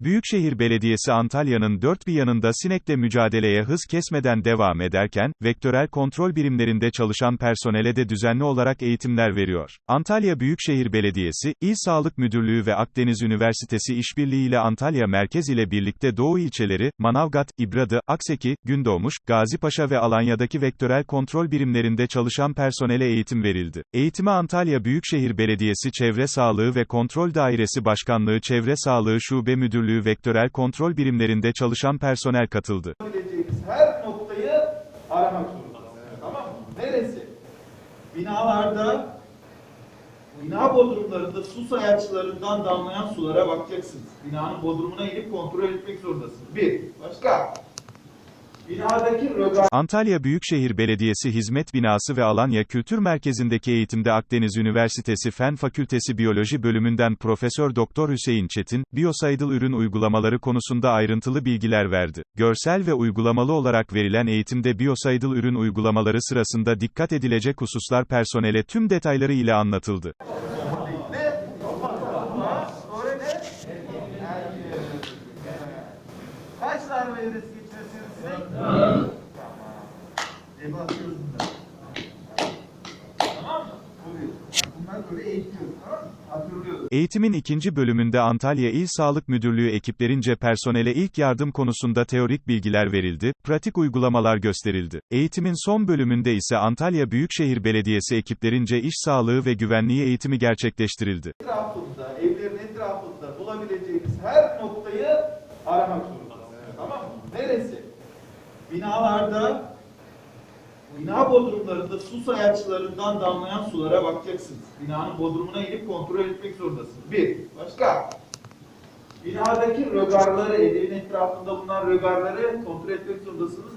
Büyükşehir Belediyesi Antalya'nın dört bir yanında sinekle mücadeleye hız kesmeden devam ederken, vektörel kontrol birimlerinde çalışan personele de düzenli olarak eğitimler veriyor. Antalya Büyükşehir Belediyesi, İl Sağlık Müdürlüğü ve Akdeniz Üniversitesi işbirliğiyle Antalya Merkez ile birlikte Doğu ilçeleri, Manavgat, İbradı, Akseki, Gündoğmuş, Gazipaşa ve Alanya'daki vektörel kontrol birimlerinde çalışan personele eğitim verildi. Eğitime Antalya Büyükşehir Belediyesi Çevre Sağlığı ve Kontrol Dairesi Başkanlığı Çevre Sağlığı Şube Müdürlüğü vektörel kontrol birimlerinde çalışan personel katıldı. her noktayı aramak zorundasınız. Tamam mı? Neresi? Binalarda, bina bodrumlarında su sayaçlarından damlayan sulara bakacaksınız. Binanın bodrumuna inip kontrol etmek zorundasınız. Bir. Başka? Antalya Büyükşehir Belediyesi Hizmet Binası ve Alanya Kültür Merkezi'ndeki eğitimde Akdeniz Üniversitesi Fen Fakültesi Biyoloji Bölümünden Profesör Doktor Hüseyin Çetin, biyosaydıl ürün uygulamaları konusunda ayrıntılı bilgiler verdi. Görsel ve uygulamalı olarak verilen eğitimde biyosaydıl ürün uygulamaları sırasında dikkat edilecek hususlar personele tüm detayları ile anlatıldı. Kaç tane meyvesi Eğitimin ikinci bölümünde Antalya İl Sağlık Müdürlüğü ekiplerince personele ilk yardım konusunda teorik bilgiler verildi, pratik uygulamalar gösterildi. Eğitimin son bölümünde ise Antalya Büyükşehir Belediyesi ekiplerince iş sağlığı ve güvenliği eğitimi gerçekleştirildi. etrafında, evlerin etrafında bulabileceğiniz her noktayı aramak zorundasınız. Tamam mı? Neresi? Binalarda, bina bodrumlarında su sayaçlarından damlayan sulara bakacaksınız. Binanın bodrumuna inip kontrol etmek zorundasınız. Bir. Başka? Binadaki rögarları, evin etrafında bulunan rögarları kontrol etmek zorundasınız.